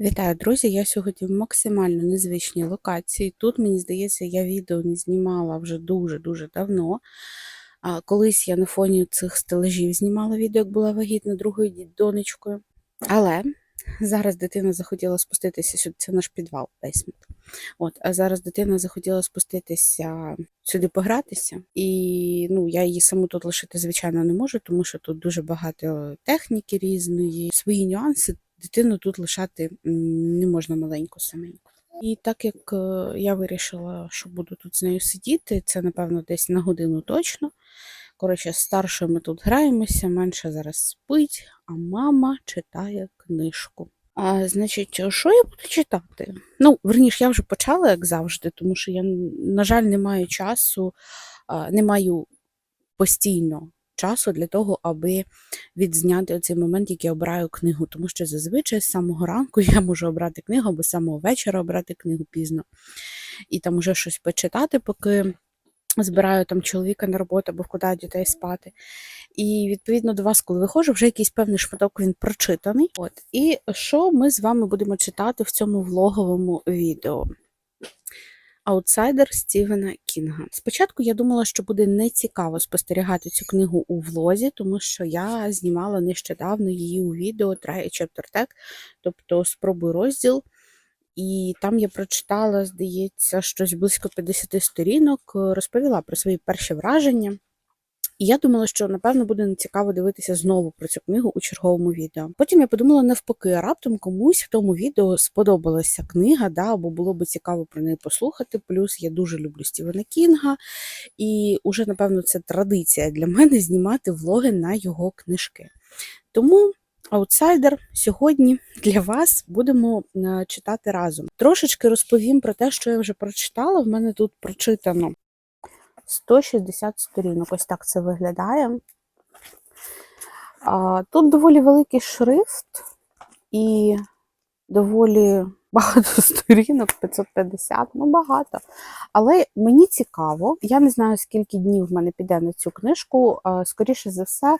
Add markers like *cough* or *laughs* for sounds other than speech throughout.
Вітаю, друзі! Я сьогодні в максимально незвичній локації. Тут, мені здається, я відео не знімала вже дуже-дуже давно. Колись я на фоні цих стележів знімала відео, як була вагітна другою донечкою. Але зараз дитина захотіла спуститися сюди, це наш підвал, бейсмент. От, а зараз дитина захотіла спуститися сюди погратися. І ну, я її саму тут лишити, звичайно, не можу, тому що тут дуже багато техніки різної, свої нюанси дитину тут лишати не можна маленьку саменьку. І так як е, я вирішила, що буду тут з нею сидіти, це напевно десь на годину точно. Коротше, старшою ми тут граємося, менша зараз спить, а мама читає книжку. А, значить, що я буду читати? Ну, верніше, я вже почала, як завжди, тому що я, на жаль, не маю часу, не маю постійно часу для того, аби відзняти оцей момент, як я обираю книгу, тому що зазвичай з самого ранку *laughs* я можу обрати книгу або з самого вечора обрати книгу пізно. І там уже щось почитати, поки збираю там чоловіка на роботу або вкладаю дітей спати. І відповідно до вас, коли виходжу, вже якийсь певний шматок він прочитаний. От. І що ми з вами будемо читати в цьому влоговому відео? Аутсайдер Стівена Кінга. Спочатку я думала, що буде нецікаво спостерігати цю книгу у влозі, тому що я знімала нещодавно її у відео Try a Chapter Tag, тобто спробуй розділ. І там я прочитала, здається, щось близько 50 сторінок, розповіла про свої перші враження. І я думала, що напевно буде нецікаво дивитися знову про цю книгу у черговому відео. Потім я подумала навпаки, раптом комусь в тому відео сподобалася книга, да, або було би цікаво про неї послухати. Плюс я дуже люблю Стівена Кінга, і уже, напевно, це традиція для мене *laughs* знімати влоги на його книжки. Тому. Аутсайдер сьогодні для вас будемо е, читати разом. Трошечки розповім про те, що я вже прочитала. В мене тут прочитано 160 сторінок. Ось так це виглядає. Тут доволі великий шрифт і доволі багато *laughs* сторінок, 550, ну багато. Але мені цікаво, я не знаю, скільки днів в мене піде на цю книжку. Скоріше за все,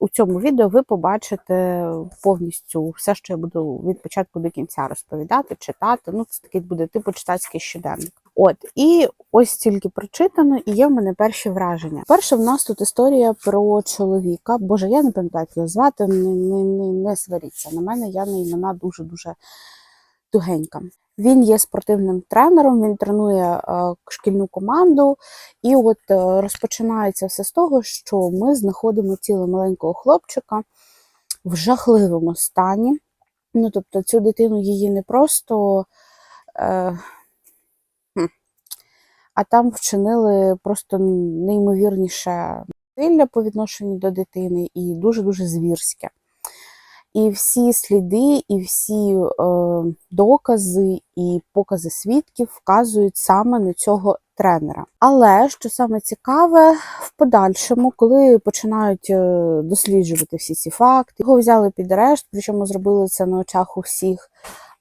у цьому відео ви побачите повністю все, що я буду від початку до кінця розповідати, читати. Ну, це такий буде типу читацький щоденник. От, і ось тільки прочитано, і є в мене перші враження. Перше, в нас тут історія про чоловіка. Боже, я не пам'ятаю, як його звати, не, не, не, не сваріться. На мене я на імена дуже-дуже тугенька. Він є спортивним тренером, він тренує е, шкільну команду, і от е, розпочинається все з того, що ми знаходимо тіло маленького хлопчика в жахливому стані. Ну, тобто, цю дитину її не просто, е, а там вчинили просто неймовірніше насилля по відношенню до дитини і дуже-дуже звірське. І всі сліди, і всі е, докази і покази свідків вказують саме на цього тренера. Але що саме цікаве, в подальшому, коли починають е, досліджувати всі ці факти, його взяли під арешт, причому зробили це на очах у всіх.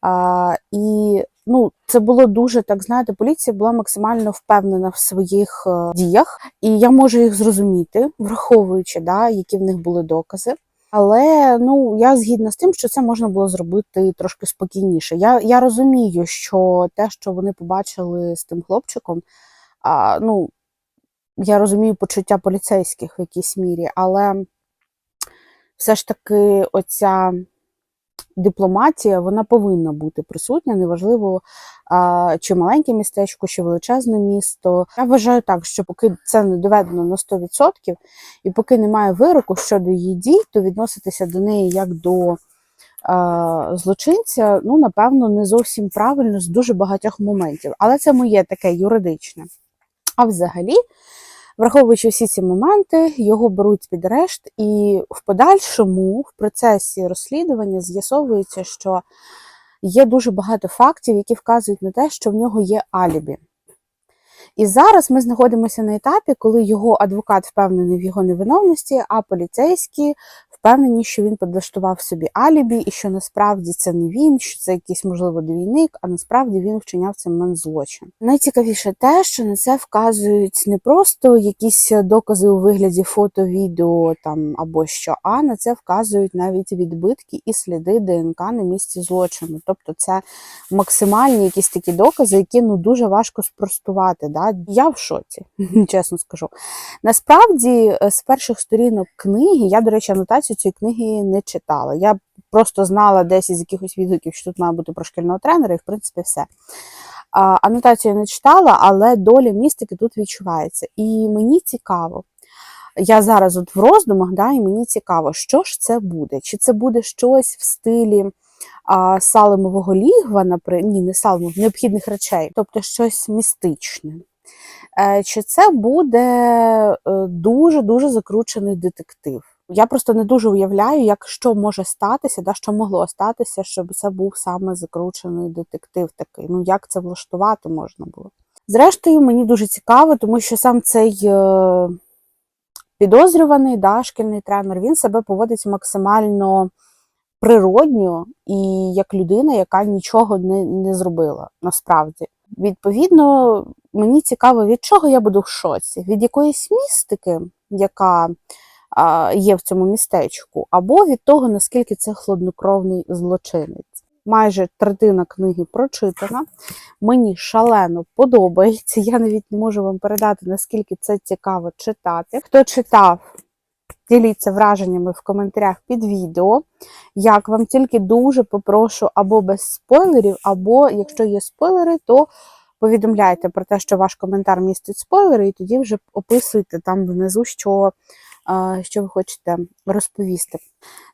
А, і ну, це було дуже так. Знаєте, поліція була максимально впевнена в своїх е, діях, і я можу їх зрозуміти, враховуючи, да, які в них були докази. Але ну я згідна з тим, що це можна було зробити трошки спокійніше. Я я розумію, що те, що вони побачили з тим хлопчиком, а, ну я розумію почуття поліцейських в якійсь мірі, але все ж таки оця дипломатія вона повинна бути присутня, неважливо, чи маленьке містечко, чи величезне місто. Я вважаю так, що поки це не доведено на 100%, і поки немає вироку щодо її дій, то відноситися до неї як до а, злочинця, ну, напевно, не зовсім правильно з дуже багатьох моментів. Але це моє таке юридичне. А взагалі. Враховуючи всі ці моменти, його беруть під решт, і в подальшому, в процесі розслідування, з'ясовується, що є дуже багато фактів, які вказують на те, що в нього є алібі. І зараз ми знаходимося на етапі, коли його адвокат впевнений в його невиновності, а поліцейські впевнені, що він підлаштував собі алібі, і що насправді це не він, що це якийсь можливо двійник, а насправді він вчиняв цей момент злочин. Найцікавіше те, що на це вказують не просто якісь докази у вигляді фото, відео там або що, а на це вказують навіть відбитки і сліди ДНК на місці злочину. Тобто, це максимальні якісь такі докази, які ну дуже важко спростувати. Да? Я в шоці, *laughs* чесно скажу. Насправді, е, з перших сторінок книги, я, до речі, анотацію цієї книги не читала. Я просто знала десь із якихось відгуків, що тут має бути про шкільного тренера, і в принципі все. Анотацію я не читала, але доля містики тут відчувається. І мені цікаво. Я зараз от в роздумах, да, і мені цікаво, що ж це буде? Чи це буде щось в стилі а, Салимового лігва, наприклад, ні, не Салимов, необхідних речей, тобто щось містичне. Е, Чи це буде дуже-дуже закручений детектив? Я просто не дуже уявляю, як що може статися, да, що могло статися, щоб це був саме закручений детектив такий. Ну, як це влаштувати можна було? Зрештою, мені дуже цікаво, тому що сам цей е, підозрюваний, да, шкільний тренер, він себе поводить максимально природньо і як людина, яка нічого не, не зробила насправді. Відповідно, мені цікаво, від чого я буду в шоці? Від якоїсь містики, яка а, є в цьому містечку, або від того, наскільки це хладнокровний злочинець. Майже третина книги прочитана. Мені шалено подобається. Я навіть не можу вам передати, наскільки це цікаво читати. Хто читав, діліться враженнями в коментарях під відео. Як вам тільки дуже попрошу або без спойлерів, або якщо є спойлери, то повідомляйте про те, що ваш коментар містить спойлери, і тоді вже описуйте там внизу, що, що ви хочете розповісти.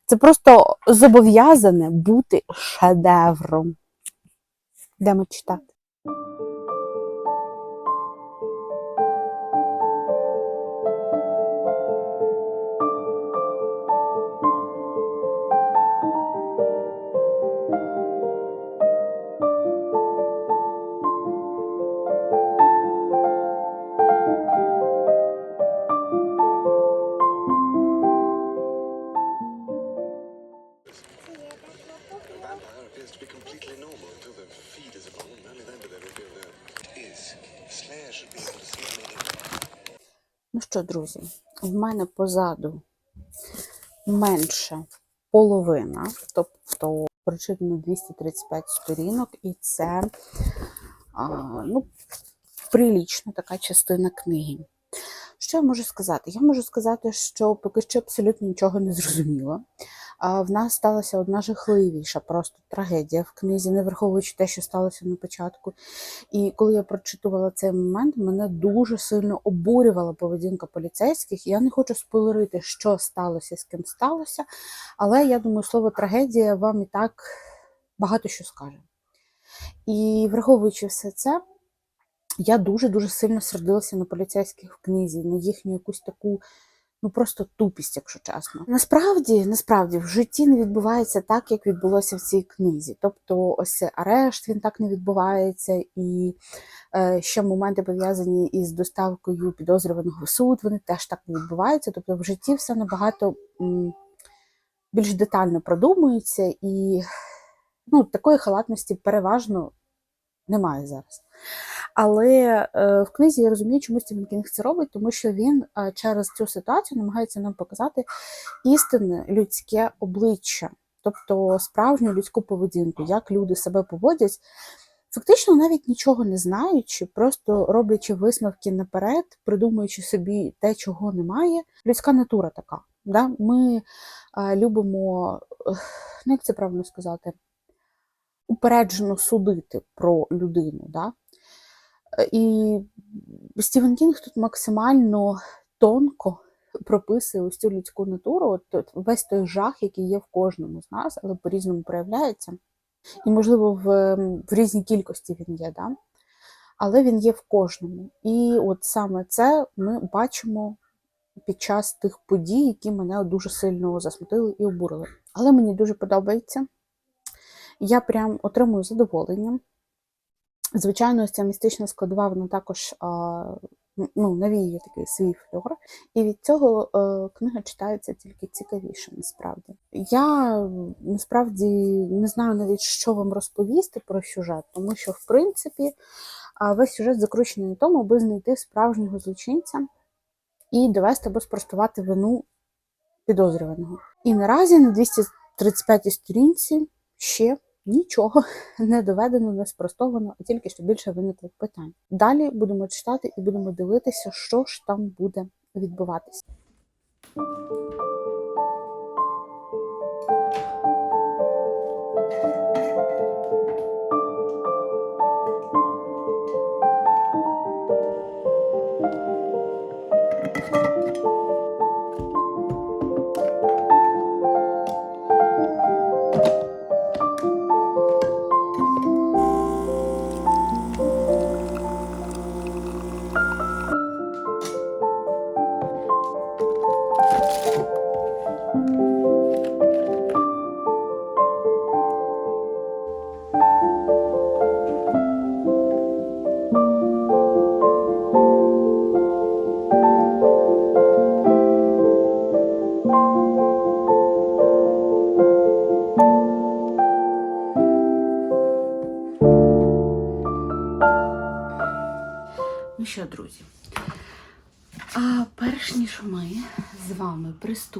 Це просто зобов'язане бути шедевром. Йдемо читати. Appears to be completely normal until the feed is upon, and only then do they reveal their is. Slayer should be able to see meaning. Ну що, друзі, в мене позаду менше половина, тобто прочитано 235 сторінок, і це а, ну, прилічна така частина книги. Що я можу сказати? Я можу сказати, що поки що абсолютно нічого не зрозуміла. А в нас сталася одна жахливіша просто трагедія в книзі, не враховуючи те, що сталося на початку. І коли я прочитувала цей момент, мене дуже сильно обурювала поведінка поліцейських. Я не хочу спойлерити, що сталося, з ким сталося, але я думаю, слово трагедія вам і так багато що скаже. І враховуючи все це, я дуже-дуже сильно сердилася на поліцейських в книзі, на їхню якусь таку, ну просто тупість, якщо чесно. Насправді, насправді, в житті не відбувається так, як відбулося в цій книзі. Тобто, ось арешт він так не відбувається, і е, ще моменти пов'язані із доставкою підозрюваного в суд, вони теж так не відбуваються. Тобто, в житті все набагато м, більш детально продумується, і ну, такої халатності переважно немає зараз. Але е, в книзі я розумію, чому Стівен Кінг це робить, тому що він е, через цю ситуацію намагається нам показати істинне людське обличчя, тобто справжню людську поведінку, як люди себе поводять, фактично навіть нічого не знаючи, просто роблячи висновки наперед, придумуючи собі те, чого немає. Людська натура така. Да? Ми е, любимо, ну як це правильно сказати, упереджено судити про людину. Да? Е, І Стівен Кінг тут максимально тонко прописує ось цю людську натуру, от, от весь той жах, який є в кожному з нас, але по-різному проявляється. І, можливо, в, в різній кількості він є, да? але він є в кожному. І от саме це ми бачимо під час тих подій, які мене дуже сильно засмутили і обурили. Але мені дуже подобається. Я прям отримую задоволення. Звичайно, ця містична складова, вона також ну, навіює такий свій фльор, і від цього е, книга читається тільки цікавіше, насправді. Я насправді не знаю навіть, що вам розповісти про сюжет, тому що, в принципі, весь сюжет закручений на тому, аби знайти справжнього злочинця і довести або спростувати вину підозрюваного. І наразі на 235 сторінці ще нічого *laughs* не доведено, не спростовано, а тільки що більше виниклих питань. Далі будемо читати і будемо дивитися, що ж там буде відбуватися.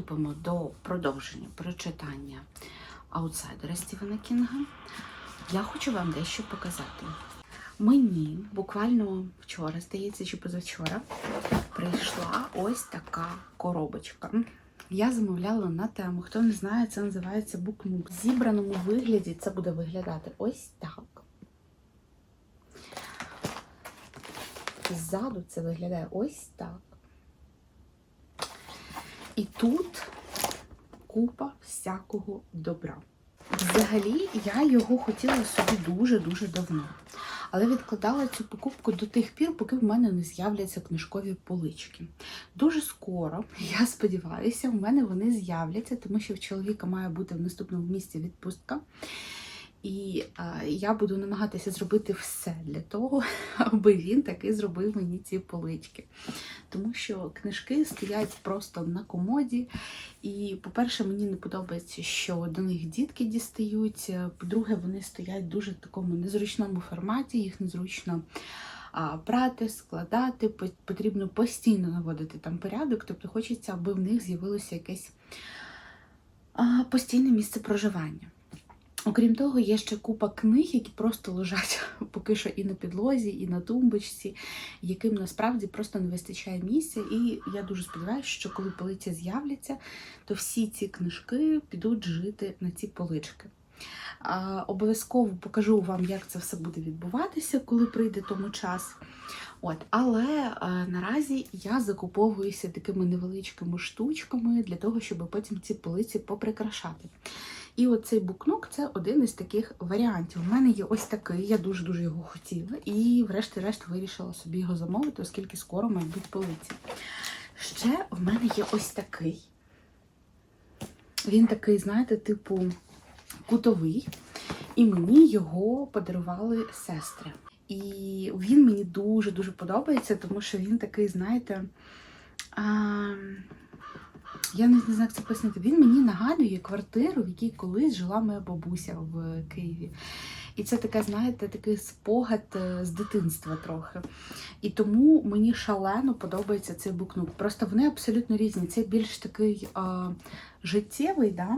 Приступимо до продовження прочитання аутсайдера Стівена Кінга, я хочу вам дещо показати. Мені буквально вчора, здається, чи позавчора, прийшла ось така коробочка. Я замовляла на тему. Хто не знає, це називається букнук. В зібраному вигляді це буде виглядати ось так. Ззаду це виглядає ось так. І тут купа всякого добра. Взагалі, я його хотіла собі дуже-дуже давно. Але відкладала цю покупку до тих пір, поки в мене не з'являться книжкові полички. Дуже скоро, я сподіваюся, в мене вони з'являться, тому що в чоловіка має бути в наступному місці відпустка. І а, я буду намагатися зробити все для того, *laughs* аби він таки зробив мені ці полички. Тому що книжки стоять просто на комоді. І, по-перше, мені не подобається, що до них дітки дістають. По-друге, вони стоять дуже в такому незручному форматі, їх незручно а, прати, складати. Потрібно постійно наводити там порядок. Тобто хочеться, аби в них з'явилося якесь а, постійне місце проживання. Окрім того, є ще купа книг, які просто лежать *laughs* поки що і на підлозі, і на тумбочці, яким насправді просто не вистачає місця. І я дуже сподіваюся, що коли полиці з'являться, то всі ці книжки підуть жити на ці полички. Обов'язково покажу вам, як це все буде відбуватися, коли прийде тому час. От, але наразі я закуповуюся такими невеличкими штучками для того, щоб потім ці полиці поприкрашати. І оцей букнук це один із таких варіантів. У мене є ось такий, я дуже-дуже його хотіла, і врешті-решт вирішила собі його замовити, оскільки скоро мають бути полиці. Ще в мене є ось такий. Він такий, знаєте, типу кутовий. І мені його подарували сестри. І він мені дуже-дуже подобається, тому що він такий, знаєте, а, я не знаю, як це пояснити. Він мені нагадує квартиру, в якій колись жила моя бабуся в Києві. І це таке, знаєте, такий спогад е, з дитинства трохи. І тому мені шалено подобається цей букнук. Просто вони абсолютно різні. Це більш такий а, життєвий, да?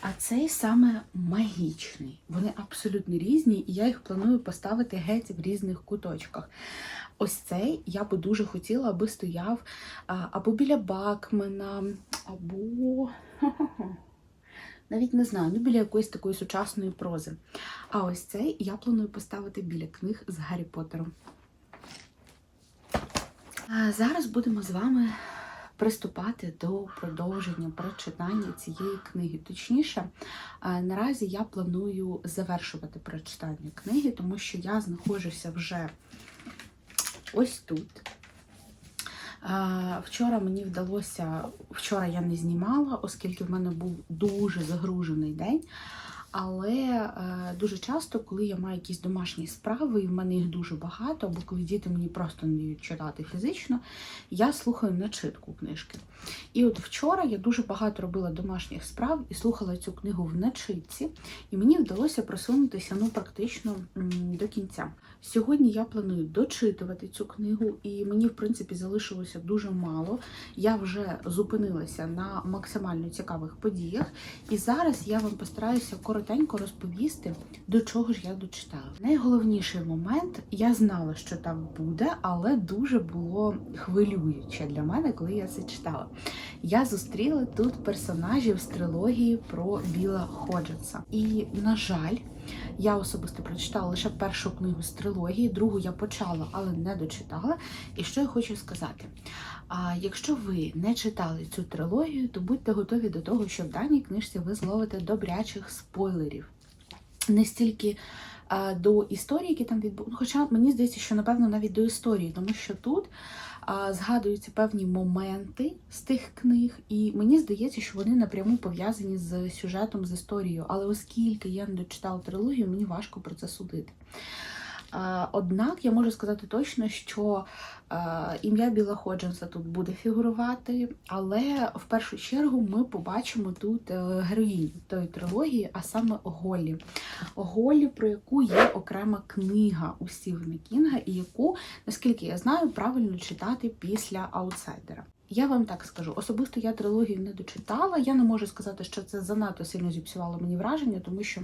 а цей саме магічний. Вони абсолютно різні, і я їх планую поставити геть в різних куточках. Ось цей я би дуже хотіла, аби стояв або біля Бакмена, або. *laughs* Навіть не знаю, ну біля якоїсь такої сучасної прози. А ось цей я планую поставити біля книг з Гаррі Поттером. Зараз будемо з вами приступати до продовження прочитання цієї книги. Точніше, наразі я планую завершувати прочитання книги, тому що я знаходжуся вже ось тут. Вчора мені вдалося, вчора я не знімала, оскільки в мене був дуже загружений день. Але е, дуже часто, коли я маю якісь домашні справи, і в мене їх дуже багато, або коли діти мені просто не дають читати фізично, я слухаю начитку книжки. І от вчора я дуже багато робила домашніх справ і слухала цю книгу в начитці, і мені вдалося просунутися ну практично до кінця. Сьогодні я планую дочитувати цю книгу, і мені, в принципі, залишилося дуже мало. Я вже зупинилася на максимально цікавих подіях, і зараз я вам постараюся коротенько розповісти, до чого ж я дочитала. Найголовніший момент я знала, що так буде, але дуже було хвилююче для мене, коли я це читала. Я зустріла тут персонажів з трилогії про Біла Ходжетса. І, на жаль, я особисто прочитала лише першу книгу з трилогії, другу я почала, але не дочитала. І що я хочу сказати? А якщо ви не читали цю трилогію, то будьте готові до того, що в даній книжці ви зловите добрячих спойлерів. Не стільки а, до історії, які там відбуваються, хоча мені здається, що напевно навіть до історії, тому що тут згадуються певні моменти з тих книг, і мені здається, що вони напряму пов'язані з сюжетом, з історією. Але оскільки я не дочитала трилогію, мені важко про це судити. Однак я можу сказати точно, що е, ім'я Біла Ходженса тут буде фігурувати, але в першу чергу ми побачимо тут е, героїню тої трилогії, а саме Голлі. Голлі, про яку є окрема книга у Стівена Кінга, і яку, наскільки я знаю, правильно читати після аутсайдера. Я вам так скажу, особисто я трилогію не дочитала. Я не можу сказати, що це занадто сильно зіпсувало мені враження, тому що.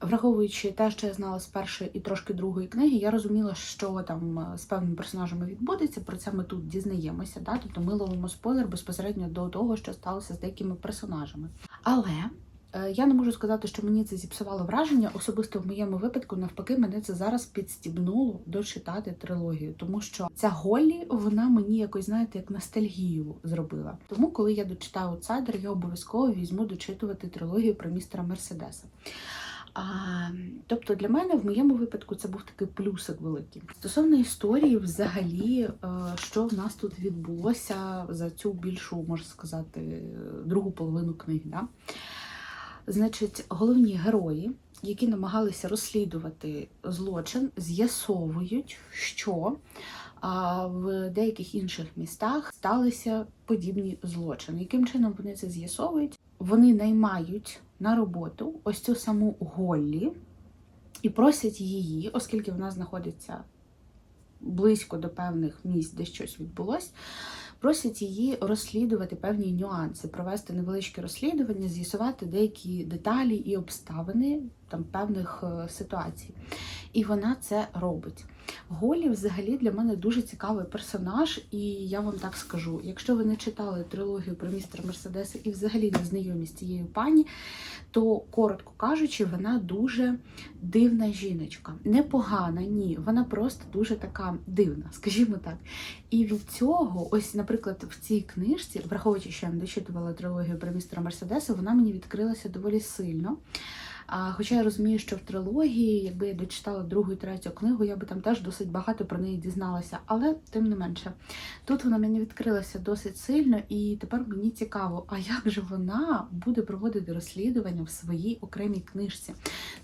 Враховуючи те, що я знала з першої і трошки другої книги, я розуміла, що там е, з певними персонажами відбудеться. Про це ми тут дізнаємося. Да? Тобто ми ловимо спойлер безпосередньо до того, що сталося з деякими персонажами. Але е, я не можу сказати, що мені це зіпсувало враження. Особисто в моєму випадку, навпаки, мене це зараз підстібнуло дочитати трилогію, тому що ця Голлі, вона мені якось, знаєте, як ностальгію зробила. Тому, коли я дочитаю аутсайдер, я обов'язково візьму дочитувати трилогію про містера Мерседеса. А, тобто для мене в моєму випадку це був такий плюсик великий. Стосовно історії, взагалі, е, що в нас тут відбулося за цю більшу, можна сказати, другу половину книги. Да? Значить, головні герої, які намагалися розслідувати злочин, з'ясовують, що а, в деяких інших містах сталися подібні злочини. Яким чином вони це з'ясовують? Вони наймають на роботу ось цю саму Голлі і просять її, оскільки вона знаходиться близько до певних місць, де щось відбулось, просять її розслідувати певні нюанси, провести невеличке розслідування, з'ясувати деякі деталі і обставини там певних е, ситуацій. І вона це робить. Голі взагалі для мене дуже цікавий персонаж, і я вам так скажу: якщо ви не читали трилогію про містера Мерседеса і взагалі не знайомі з цією пані, то коротко кажучи, вона дуже дивна жіночка. Непогана, ні, вона просто дуже така дивна, *laughs* скажімо так. І від цього, ось, наприклад, в цій книжці, враховуючи, що я не дочитувала трилогію про містера Мерседеса, вона мені відкрилася доволі сильно. А, Хоча я розумію, що в трилогії, якби я дочитала другу і третю книгу, я би там теж досить багато про неї дізналася. Але тим не менше, тут вона мені відкрилася досить сильно, і тепер мені цікаво, а як же вона буде проводити розслідування в своїй окремій книжці?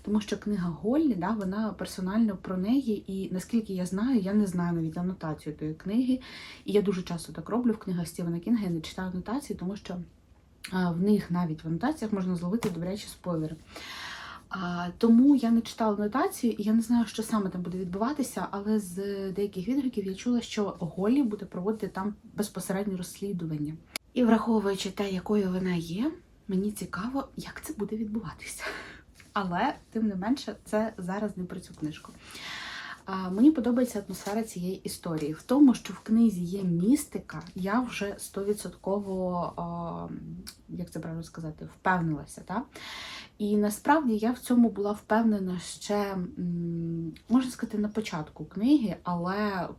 Тому що книга Голлі, да, вона персонально про неї, і наскільки я знаю, я не знаю навіть анотацію тої книги. І я дуже часто так роблю в книгах Стівена Кінга, я не читаю анотації, тому що в них навіть в анотаціях можна зловити добрячі спойлери. А, тому я не читала нотацію, і я не знаю, що саме там буде відбуватися, але з деяких відгуків я чула, що Голлі буде проводити там безпосередньо розслідування. І враховуючи те, якою вона є, мені цікаво, як це буде відбуватися. Але тим не менше, це зараз не про цю книжку. Мені подобається атмосфера цієї історії. В тому, що в книзі є містика, я вже стовідсотково, як це правильно сказати, впевнилася. Так? І насправді я в цьому була впевнена ще, можна сказати, на початку книги, але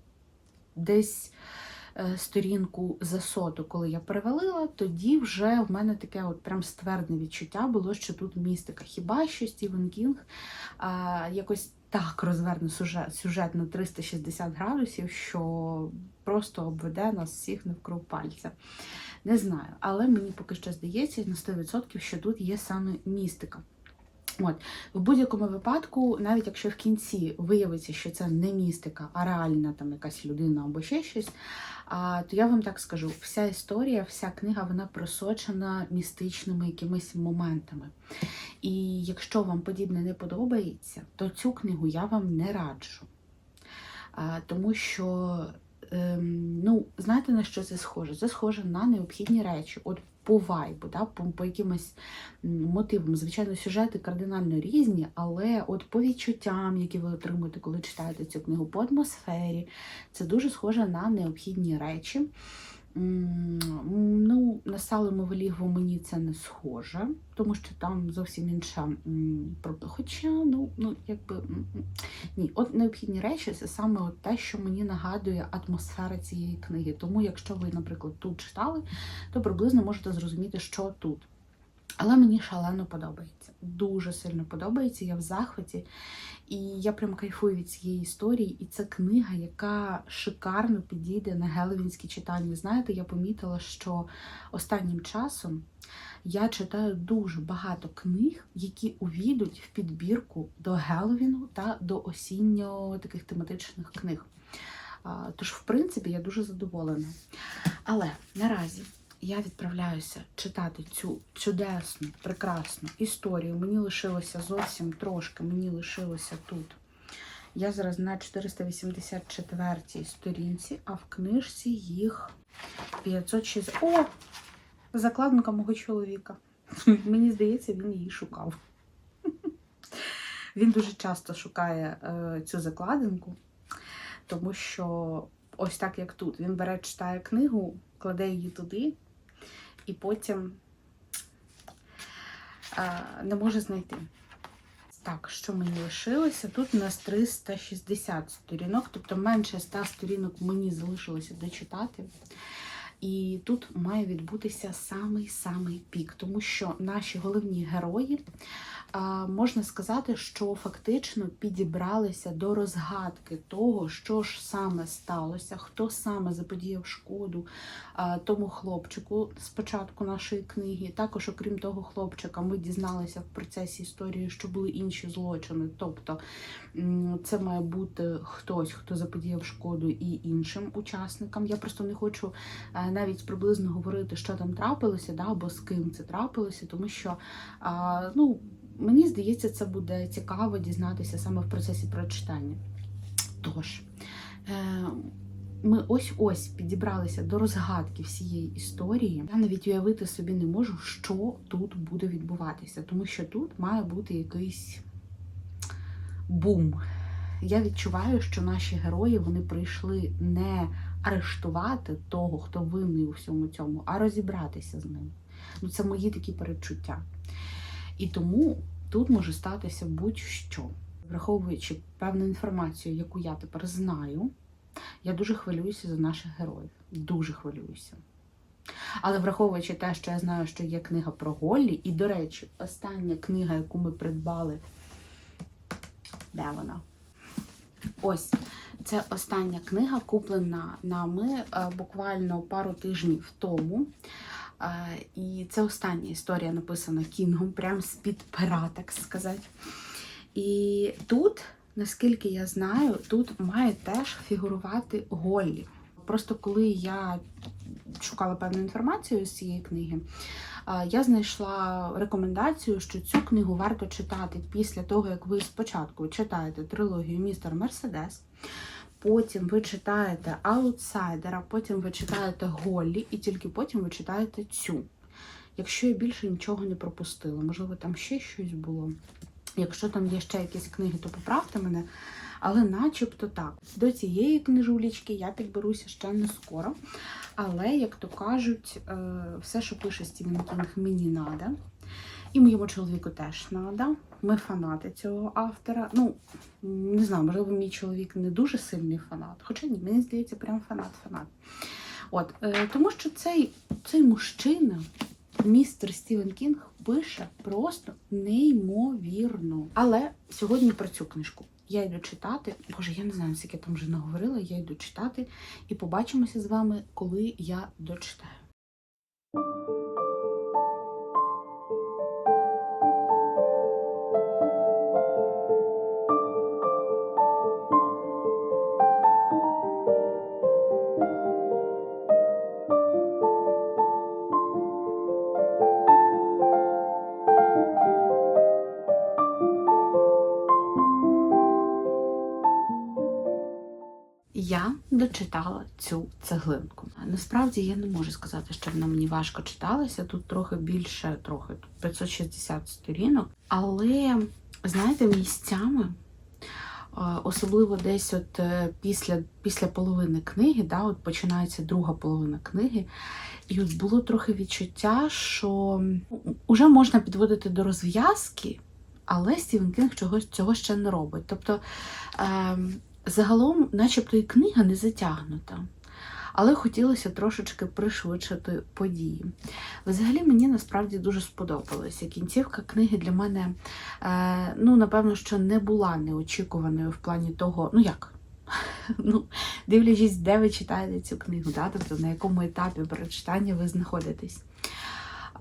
десь е, сторінку за соту, коли я перевалила, тоді вже в мене таке от прям ствердне відчуття було, що тут містика. Хіба що Стівен Кінг а, якось так розверне сюжет, сюжет на 360 градусів, що просто обведе нас всіх навкруг пальця. Не знаю, але мені поки що здається на 100%, що тут є саме містика. От, в будь-якому випадку, навіть якщо в кінці виявиться, що це не містика, а реальна там якась людина або ще щось, то я вам так скажу: вся історія, вся книга вона просочена містичними якимись моментами. І якщо вам подібне не подобається, то цю книгу я вам не раджу. А, тому що, ем, ну, знаєте, на що це схоже? Це схоже на необхідні речі. От по вайбу, да, по, по якимось мотивам. Звичайно, сюжети кардинально різні, але от по відчуттям, які ви отримуєте, коли читаєте цю книгу, по атмосфері, це дуже схоже на необхідні речі. Ну, на Салему Велігву мені це не схоже, тому що там зовсім інша. м, про- Хоча, ну, ну якби ні, от необхідні речі це саме от те, що мені нагадує атмосфера цієї книги. Тому, якщо ви, наприклад, тут читали, то приблизно можете зрозуміти, що тут. Але мені шалено подобається. Дуже сильно подобається. Я в захваті. І я прям кайфую від цієї історії. І це книга, яка шикарно підійде на геловінські читання. Знаєте, я помітила, що останнім часом я читаю дуже багато книг, які увійдуть в підбірку до Геловіну та до осінньо таких тематичних книг. Тож, в принципі, я дуже задоволена. Але наразі я відправляюся читати цю чудесну, прекрасну історію. Мені лишилося зовсім трошки, мені лишилося тут. Я зараз на 484 сторінці, а в книжці їх 506. О! Закладинка мого чоловіка. *laughs* Мені здається, він її шукав. *laughs* Він дуже часто шукає е, цю закладинку, тому що ось так як тут. Він бере, читає книгу, кладе її туди, і потім не може знайти. Так, що мені лишилося? Тут у нас 360 сторінок, тобто менше 100 сторінок мені залишилося дочитати. І тут має відбутися самий-самий пік, тому що наші головні герої, можна сказати, що фактично підібралися до розгадки того, що ж саме сталося, хто саме заподіяв шкоду тому хлопчику з початку нашої книги. Також, окрім того хлопчика, ми дізналися в процесі історії, що були інші злочини. Тобто це має бути хтось, хто заподіяв шкоду і іншим учасникам. Я просто не хочу е, навіть приблизно говорити, що там трапилося, да, або з ким це трапилося, тому що ну, мені здається, це буде цікаво дізнатися саме в процесі прочитання. Тож, е, ми ось-ось підібралися до розгадки всієї історії. Я навіть уявити собі не можу, що тут буде відбуватися, тому що тут має бути якийсь бум. Я відчуваю, що наші герої вони прийшли не арештувати того, хто винний у всьому цьому, а розібратися з ним. Ну, це мої такі передчуття. І тому тут може статися будь-що. Враховуючи певну інформацію, яку я тепер знаю, я дуже хвилююся за наших героїв. Дуже хвилююся. Але враховуючи те, що я знаю, що є книга про Голлі, і, до речі, остання книга, яку ми придбали, де вона? Ось це остання книга, куплена нами е, буквально пару тижнів тому. Е, І це остання історія написана Кінгом, прям з-під пера, так сказати. І тут, наскільки я знаю, тут має теж фігурувати Голлі. Просто коли я шукала певну інформацію з цієї книги, я знайшла рекомендацію, що цю книгу варто читати після того, як ви спочатку читаєте трилогію Містер Мерседес. Потім ви читаєте Аутсайдера, потім ви читаєте Голлі, і тільки потім ви читаєте цю. Якщо я більше нічого не пропустила, можливо, там ще щось було. Якщо там є ще якісь книги, то поправте мене. Але начебто так. До цієї книжулічки я підберуся ще не скоро. Але, як то кажуть, е, все, що пише Стівен Кінг, мені надо. І моєму чоловіку теж надо. Ми фанати цього автора. Ну, не знаю, можливо, мій чоловік не дуже сильний фанат. Хоча ні, мені здається, прям фанат-фанат. От, е, тому що цей, цей мужчина, містер Стівен Кінг, пише просто неймовірно. Але сьогодні про цю книжку. Я йду читати. Боже, я не знаю, скільки там вже наговорила. Я йду читати і побачимося з вами, коли я дочитаю. Я дочитала цю цеглинку. Насправді я не можу сказати, що вона мені важко читалася. Тут трохи більше, трохи тут 560 сторінок. Але знаєте, місцями, особливо десь от е, після, після половини книги, да, от починається друга половина книги. І от було трохи відчуття, що вже можна підводити до розв'язки, але Стівен Кінг чогось цього ще не робить. Тобто ем, загалом, начебто, і книга не затягнута. Але хотілося трошечки пришвидшити події. Взагалі мені насправді дуже сподобалося. Кінцівка книги для мене, е, ну, напевно, що не була неочікуваною в плані того, ну як? *laughs* Ну, дивлячись, де ви читаєте цю книгу, да? тобто на якому етапі прочитання ви знаходитесь.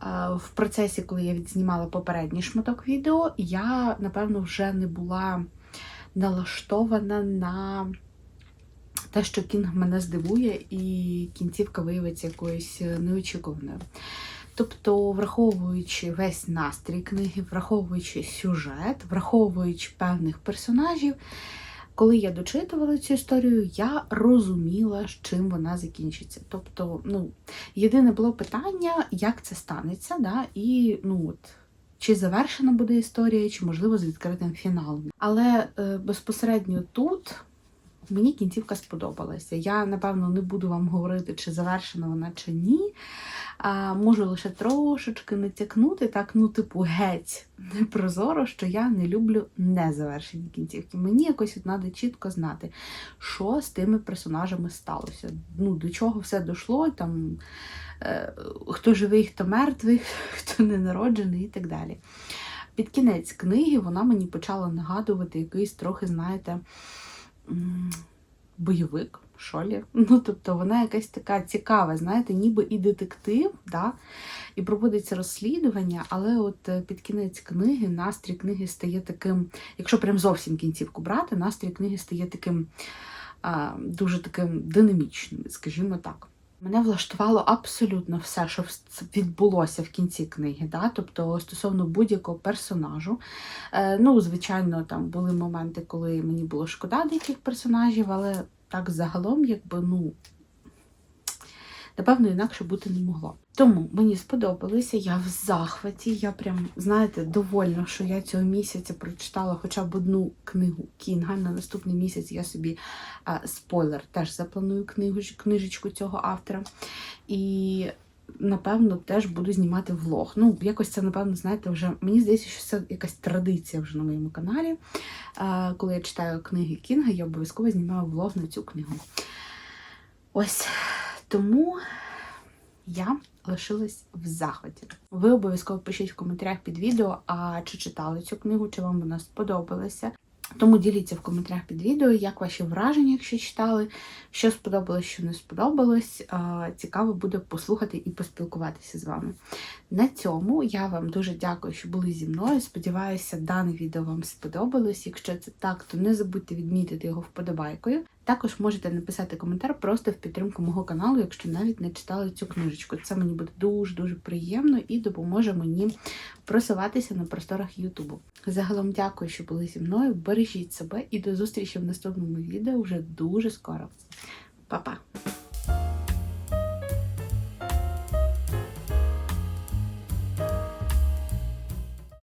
Е, В процесі, коли я відзнімала попередній шматок відео, я, напевно, вже не була налаштована на те, що Кінг мене здивує, і кінцівка виявиться якоюсь е, неочікуваною. Тобто, враховуючи весь настрій книги, враховуючи сюжет, враховуючи певних персонажів, коли я дочитувала цю історію, я розуміла, з чим вона закінчиться. Тобто, ну, єдине було питання, як це станеться, да? і ну, от, чи завершена буде історія, чи, можливо, з відкритим фіналом. Але е, безпосередньо тут мені кінцівка сподобалася. Я, напевно, не буду вам говорити, чи завершена вона, чи ні. А, можу лише трошечки натякнути, так, ну, типу, геть непрозоро, що я не люблю незавершені кінцівки. Мені якось треба чітко знати, що з тими персонажами сталося. Ну, до чого все дійшло, там, хто живий, хто мертвий, *laughs* хто не народжений і так далі. Під кінець книги вона мені почала нагадувати якийсь трохи, знаєте, бойовик, що лі. *laughs* Ну, тобто вона якась така цікава, знаєте, ніби і детектив, да? і проводиться розслідування, але от е, під кінець книги настрій книги стає таким, якщо прям зовсім кінцівку брати, настрій книги стає таким дуже таким динамічним, скажімо так. Мене влаштувало абсолютно все, що відбулося в кінці книги. Да? Тобто стосовно будь-якого персонажу. Е, ну, звичайно, там були моменти, коли мені було шкода деяких персонажів, але так загалом, якби, ну, напевно, інакше бути не могло. Тому мені сподобалося, я в захваті. Я прям, знаєте, довольна, що я цього місяця прочитала хоча б одну книгу Кінга. На наступний місяць я собі а, спойлер теж запланую книгу, книжечку цього автора. І напевно теж буду знімати влог. Ну, якось це, напевно, знаєте, вже мені здається, що це якась традиція вже на моєму каналі. А, коли я читаю книги Кінга, я обов'язково знімаю влог на цю книгу. Ось тому я лишилась в захваті. Ви обов'язково пишіть в коментарях під відео, а чи читали цю книгу, чи вам вона сподобалася. Тому діліться в коментарях під відео, як ваші враження, якщо читали, що сподобалось, що не сподобалось. Цікаво буде послухати і поспілкуватися з вами. На цьому я вам дуже дякую, що були зі мною. Сподіваюся, дане відео вам сподобалось. Якщо це так, то не забудьте відмітити його вподобайкою. Також можете написати коментар просто в підтримку мого каналу, якщо навіть не читали цю книжечку. Це мені буде дуже-дуже приємно і допоможе мені просуватися на просторах Ютубу. Загалом дякую, що були зі мною. Бережіть себе і до зустрічі в наступному відео вже дуже скоро. Па-па!